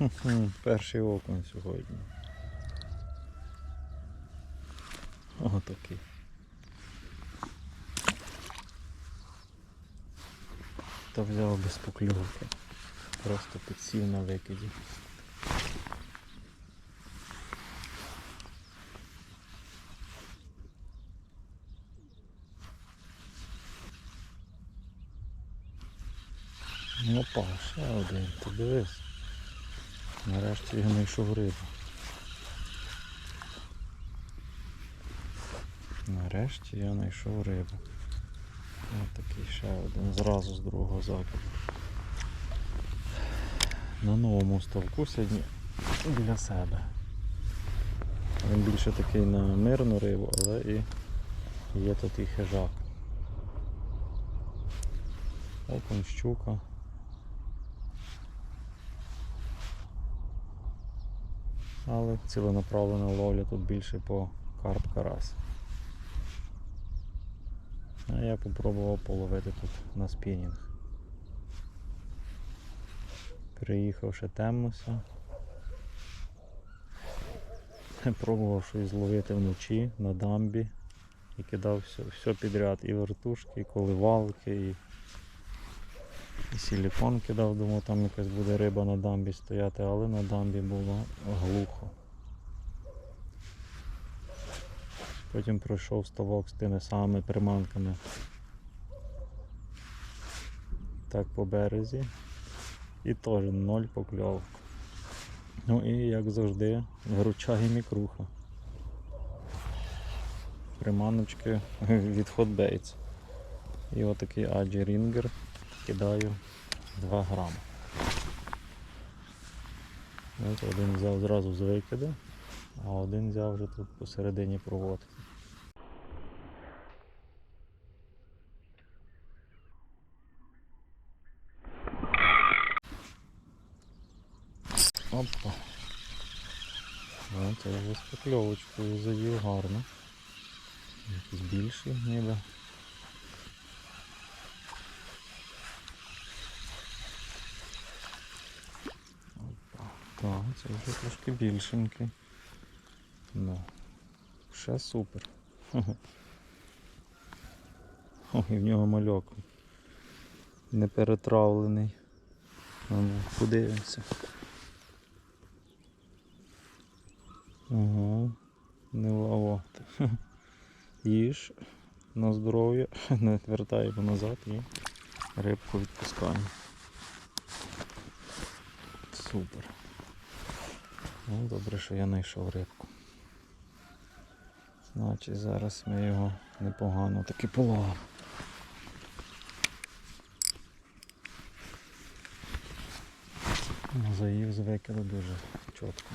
Хм, Перший окунь сьогодні. О, такий. Та взяв без покльовки. Просто підсів на викиді. Опа, ще один, ти дивись. Нарешті я знайшов рибу. Нарешті я знайшов рибу. Ось такий ще один, зразу з другого закиду. На новому ставку сьогодні для себе. Він більше такий на мирну рибу, але і є тут і хижак. Окунь, щука. Але ціленаправлена ловля тут більше по карп карась. А я попробував половити тут на спінінг. Приїхав ще темнося. Пробував щось зловити вночі на дамбі і кидав все, все підряд. І вертушки, і коливалки, і, і силікон кидав, думав там якась буде риба на дамбі стояти, але на дамбі було глухо. Потім пройшов ставок з тими самими приманками. Так по березі. І теж ноль покльовок. Ну і як завжди, виручає мікруха. Приманочки від Hot Baits. І отакий Аджі Рінгер кидаю 2 грами. От один взяв зразу з викиду, а один взяв вже тут посередині проводки. Опа. Ну, це вже з покльовочкою завів гарно. Якийсь більший ніби. Опа. Так, це вже трошки більшенький. Ну, ще супер. О, і в нього мальок. Не перетравлений. Ну, подивимося. Ага, не лавати. Їж на здоров'я, не вертаємо назад і рибку відпускаємо. Супер. Ну, добре, що я знайшов рибку. Значить зараз ми його непогано таки половимо. Заїв з викиду дуже чітко.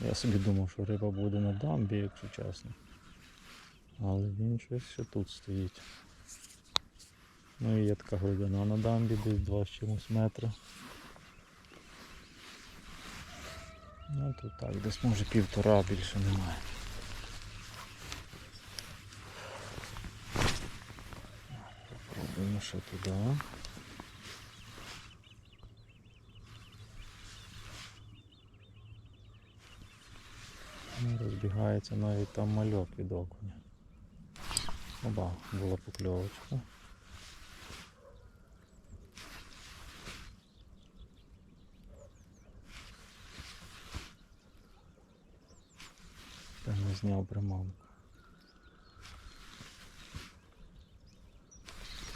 Я собі думав, що риба буде на дамбі, якщо чесно. Але він щось ще тут стоїть. Ну і є така глибина на дамбі, десь 2 з чимось метри. Ну тут так, десь може півтора більше немає. Попробуємо ще туди. Ну, Розбігається навіть там мальок від окуня. Оба, була покльовочка. Та не зняв приманку.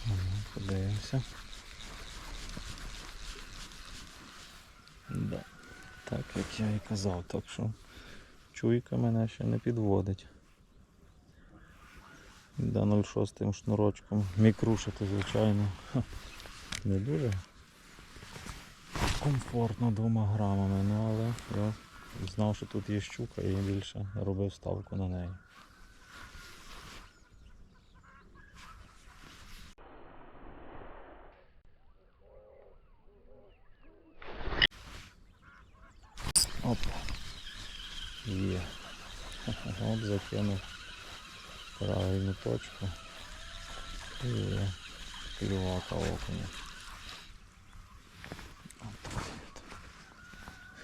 Ну, подивимося. Да. Так як я і казав, так що чуйка мене ще не підводить. Да 0,6 шнурочком мікрушити, звичайно. Не дуже комфортно двома грамами, ну але я знав, що тут є щука і більше робив ставку на неї. Опа. Є. От закинув правильну точку. І клювака окуня.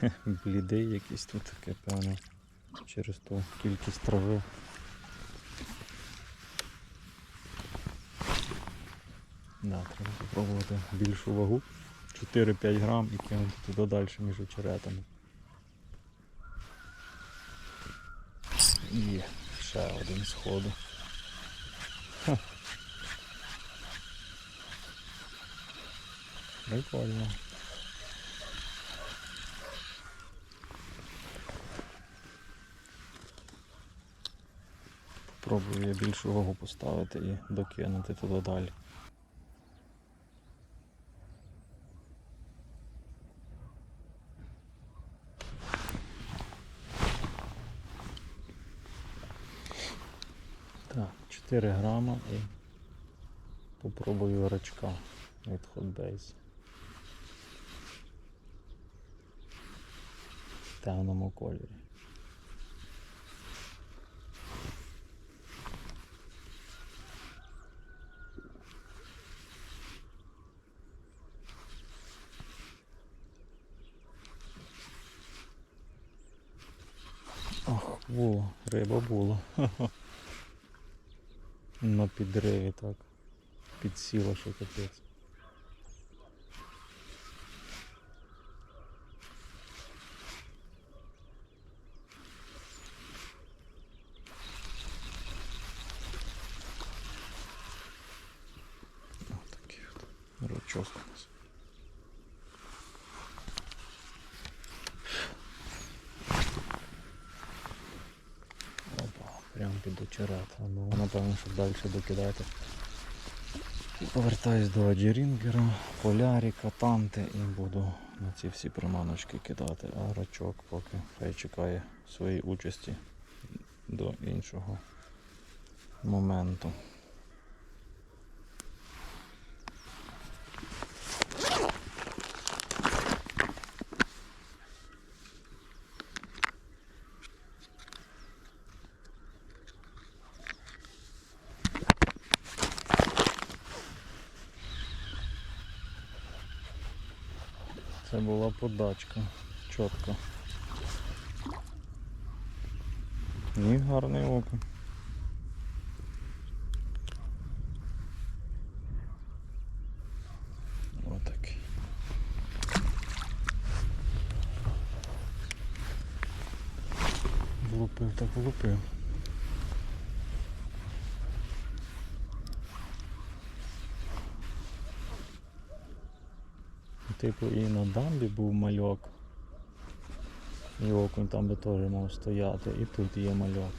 Блідий якийсь тут таке, певно, через ту кількість трави. Да, треба спробувати більшу вагу. 4-5 грам і кинути туди далі між очеретами. Є, ще один сходу. Прикольно. Пробую я більшу вагу поставити і докинути туди далі. Так, 4 грама і попробую рачка від Hotbase. В темному кольорі. Ох, було, риба була. На підриві так. Підсіла, що капець. Ось от ручок у нас. Опа, прямо під Ну, напевно, щоб далі докидати. І повертаюсь до Аджерінгера, Поляріка, Танти і буду на ці всі приманочки кидати, а рачок поки хай чекає своєї участі до іншого моменту. Це була подачка. Чітко. І гарний окунь. Отакий. Влупив так влупив. Типу і на дамбі був мальок. І окунь там би теж мав стояти. І тут є мальок.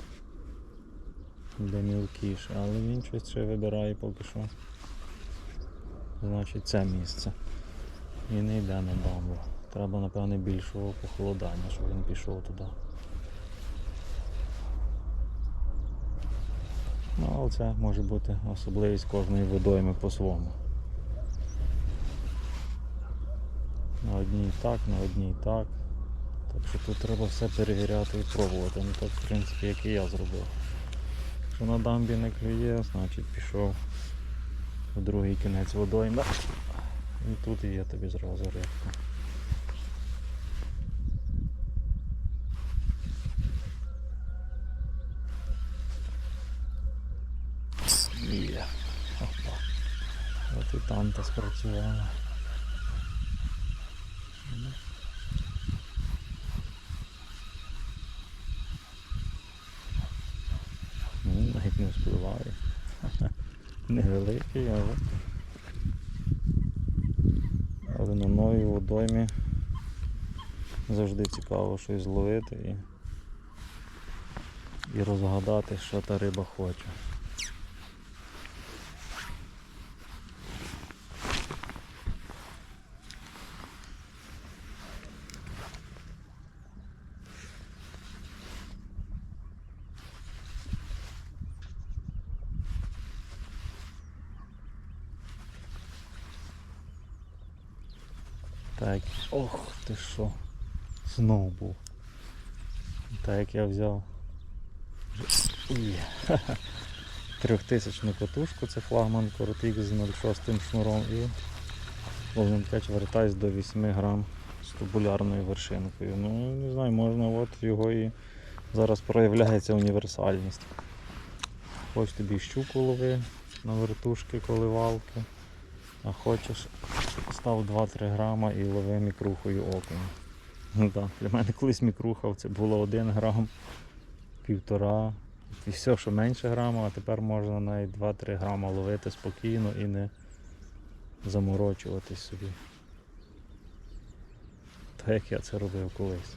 Де мілкіше, але він щось ще вибирає поки що. Значить це місце. І не йде на дамбу. Треба напевне більшого похолодання, щоб він пішов туди. Ну, але це може бути особливість кожної водойми по-своєму. Одній так, на одній так. Так що тут треба все перевіряти і пробувати. Ну так в принципі як і я зробив. Якщо на дамбі не клює, значить пішов в другий кінець водойми. І тут є тобі зразу рибка. Є. Опа. От і танта спрацювала. Ну, навіть не вспливає. Невеликий, але. Але на новій водоймі завжди цікаво щось зловити і, і розгадати, що та риба хоче. Так, ох ти що. Знов був. Так як я взяв. Трьохтисячну катушку, це флагман Cortex з 06 шнуром і Golden вертаюсь до 8 грам з тубулярною вершинкою. Ну, не знаю, можна от його і зараз проявляється універсальність. Хоч тобі щуку лови на вертушки коливалки, а хочеш став 2-3 грама і лови мікрухою окунь. Ну, да. Для мене колись мікруха це було 1 грам, півтора. І все, що менше грама, а тепер можна навіть 2-3 грама ловити спокійно і не заморочуватись собі. Так як я це робив колись.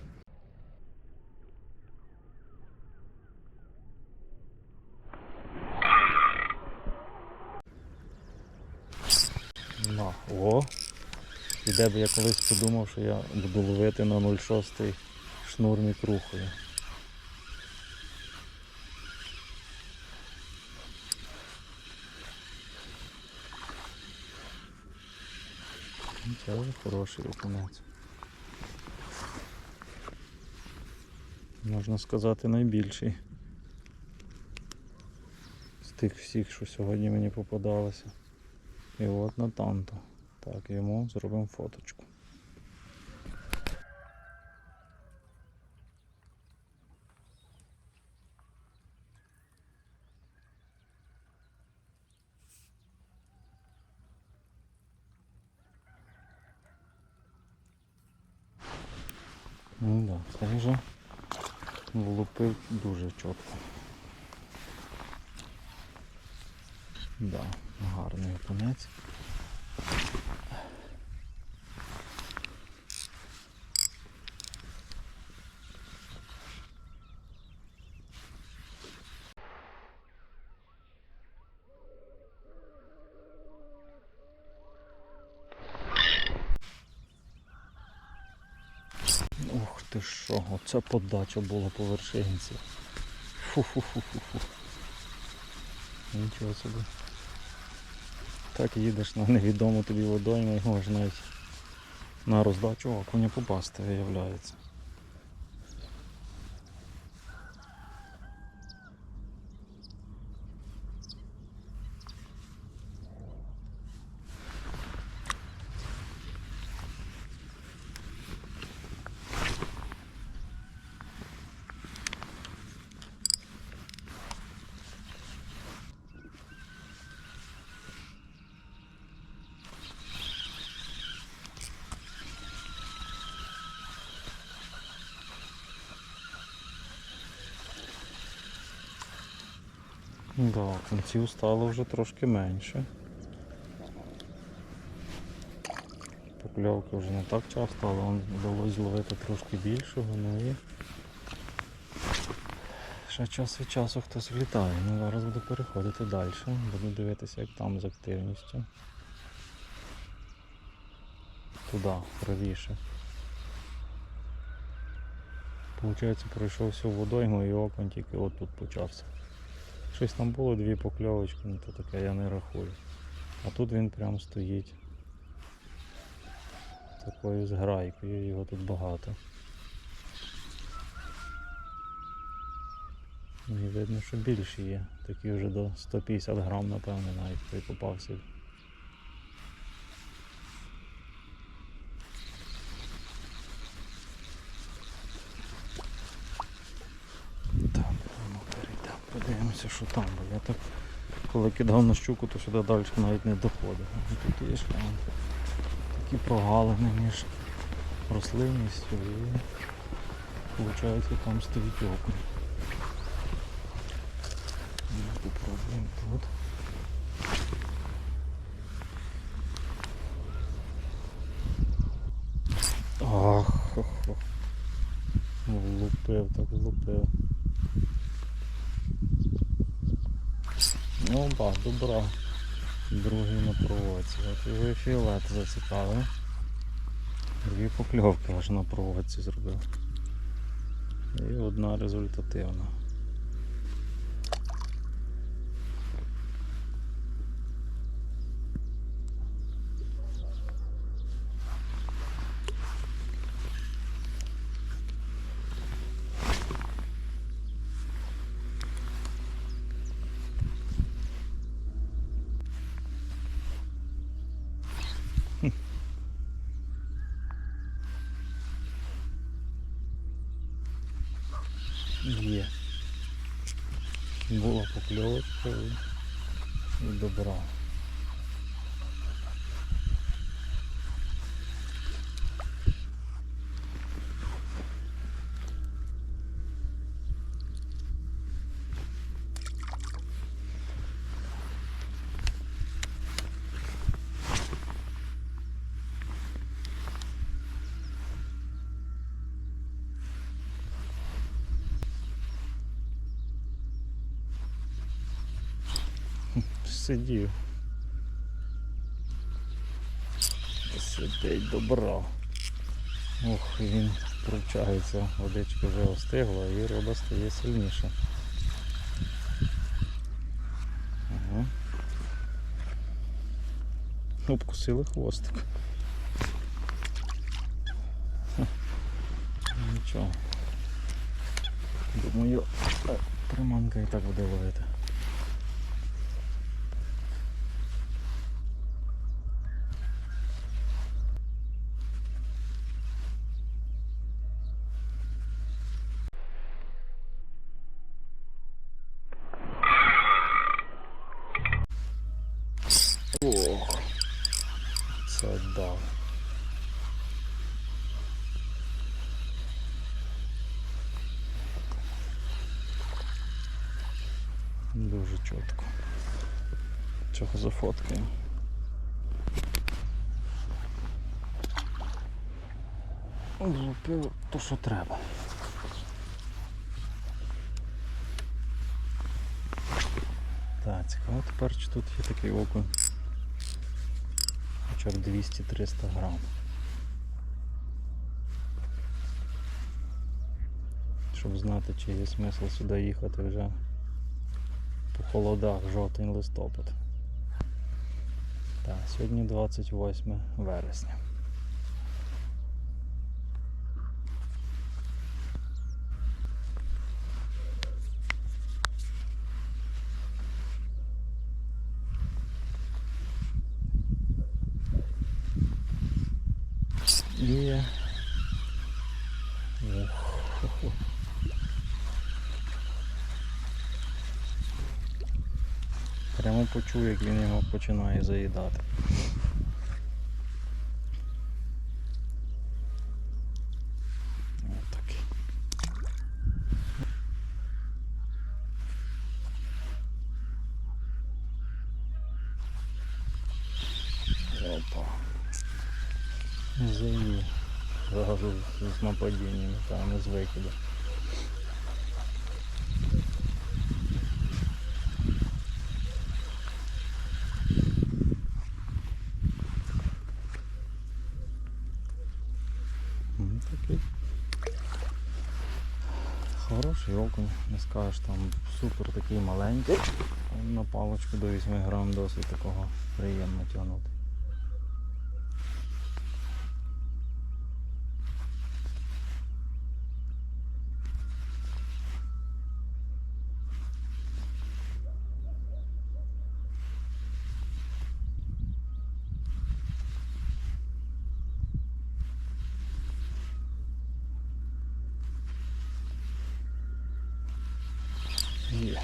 На, о! І де б я колись подумав, що я буду ловити на 0,6 шнур мікрухою. Ну, Це вже хороший окунець. Можна сказати найбільший. З тих всіх, що сьогодні мені попадалося. І от на танто. Так, йому зробимо фоточку. Ну да, це вже влупив дуже чітко. Да, гарний окунець. Ух ти що, оце подача була по вершинці. Фу-фу-фу-фу-фу. Нічого собі. Так їдеш на невідому тобі водойму і можеш навіть на роздачу окуня попасти, виявляється. Да, кінців стало вже трошки менше. Покльовки вже не так часто, але вон вдалося зловити трошки більшого, ну ще час від часу хтось влітає. Ну зараз буду переходити далі, буду дивитися, як там з активністю. Туди, правіше. Получається, пройшов всю водойму і окон тільки от тут почався. Щось там було дві покльовочки, ну то таке я не рахую. А тут він прям стоїть. Такою зграйкою, його тут багато. І видно, що більше є. Такі вже до 150 грам, напевно, навіть той попався. Так, ну, перейдемо, подивимося, що там, бо я так коли кидав на щуку, то сюди далі навіть не доходив. Тут є ж такі прогалини між рослинністю і виходить там стоїть окунь. Ну, Попробуємо тут. Ах, хо, хо. Влупив, так влупив. Ну ба, добра. Другий на проводці. От його фіолет зацікавив. Дві покльовки аж на проводці зробив. І одна результативна. є. Була покльовочка і добра. Сидів. Сидить добра. Ох, він пручається, водичка вже остигла і риба стає сильніша. Ага. Обкусили хвостик. Ха. Нічого. Думаю, е, приманка і так буде ловити. Ох, це дав. Дуже чітко. Чого зафоткаємо. Влупив то, що треба. Так, цікаво тепер чи тут є такий окунь. Хоча б 200-300 грам. Щоб знати, чи є смисл сюди їхати вже холодах жовтень листопад. Так, сьогодні 28 вересня. Є. Ох. Прямо почув, як він його починає заїдати. Опа. Заїв. Зразу з нападіннями, там з викиду. М, Такий. Хороший не скажеш там супер такий маленький. На паличку до 8 грам досить такого приємно тягнути. Є.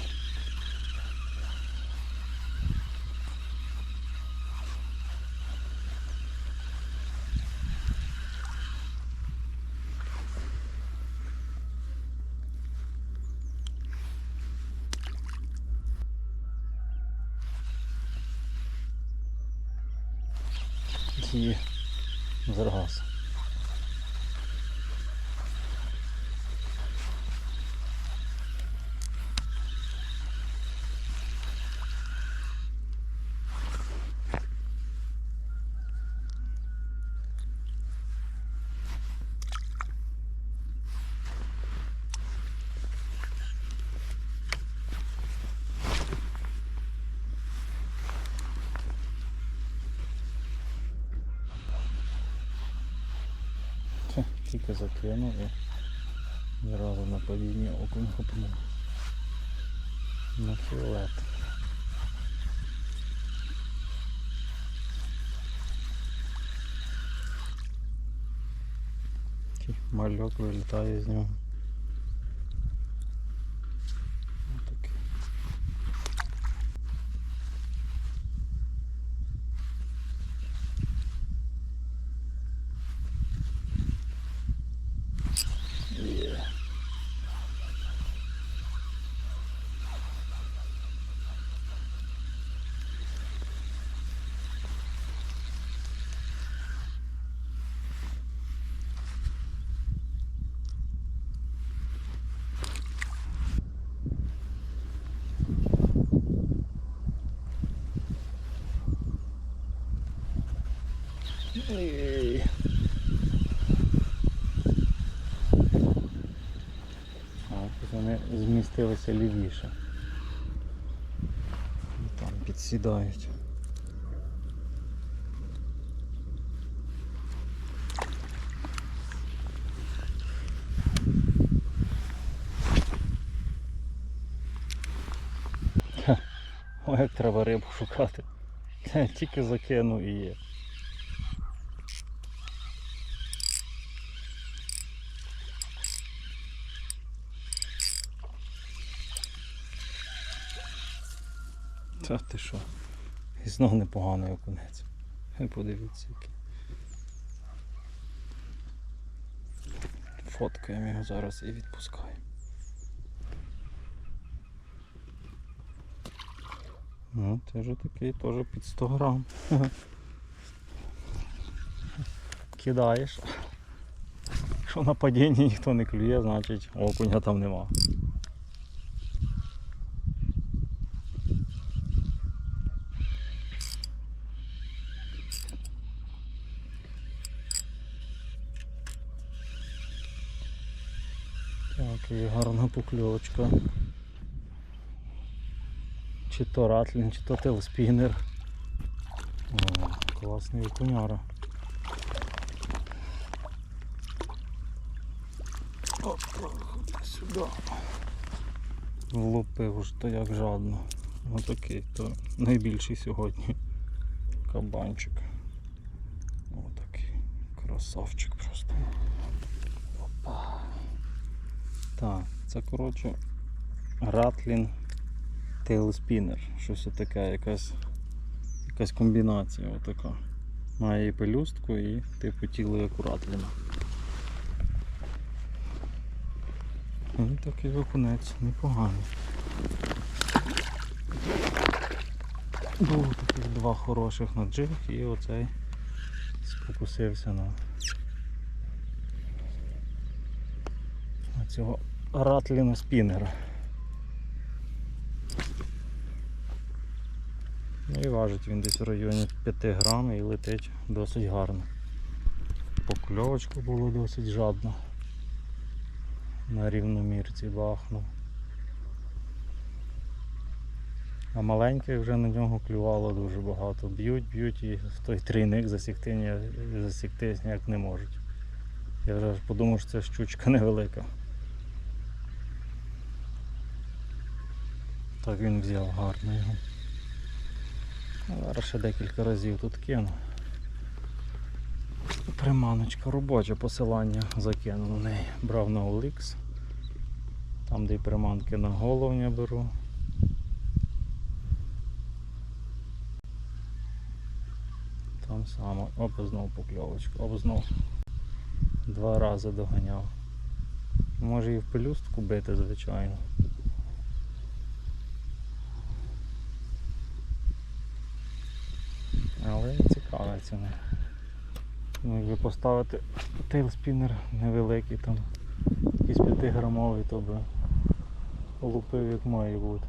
Є. Зараз. Тільки закинув і зразу на падіння окунь хопнув. На фіолет. Мальок вилітає з нього. Отакий. Тут вони змістилися лівіше. І Там підсідають. Ха, як треба рибу шукати. Тільки закинув і є. Та ти що? І знов непоганий окунець. Подивіться який. Фоткаємо його зараз і відпускаємо. Ну, теж такий теж під 100 грам. Кидаєш. Якщо на падінні ніхто не клює, значить окуня там нема. Так, і гарна покльовочка. Чи то ратлін, чи то телспінер. Класний окуняра. Опа, сюди. Влупив ж то як жадно. Отакий, то найбільший сьогодні кабанчик. Отакий. Красавчик просто. Опа. Так, це коротше Ратлін Тейлспінер. Щось таке, якась, якась комбінація отака. Має і пелюстку, і типу тіло як у Ратліна. І такий окунець, непоганий. Було таких два хороших на джиг і оцей спокусився на, цього Ратліна спінера. Ну і важить він десь в районі 5 грам і летить досить гарно. Покльовочка була досить жадна. На рівномірці бахнув. А маленький вже на нього клювало дуже багато. Б'ють, б'ють і в той трійник засікти, засікти ніяк не можуть. Я вже подумав, що це щучка невелика. Так він взяв гарно його. Зараз ще декілька разів тут кину. Приманочка робоча посилання закинув на неї. Брав на OLX. Там, де й приманки на головня беру. Там само. Оп, знов покльовочка. Оп, знов. Два рази доганяв. Може і в пелюстку бити, звичайно. Але цікаве ціна. Ну, якби поставити тейлспінер невеликий, там якийсь 5 грамовий, то би лупив як має бути.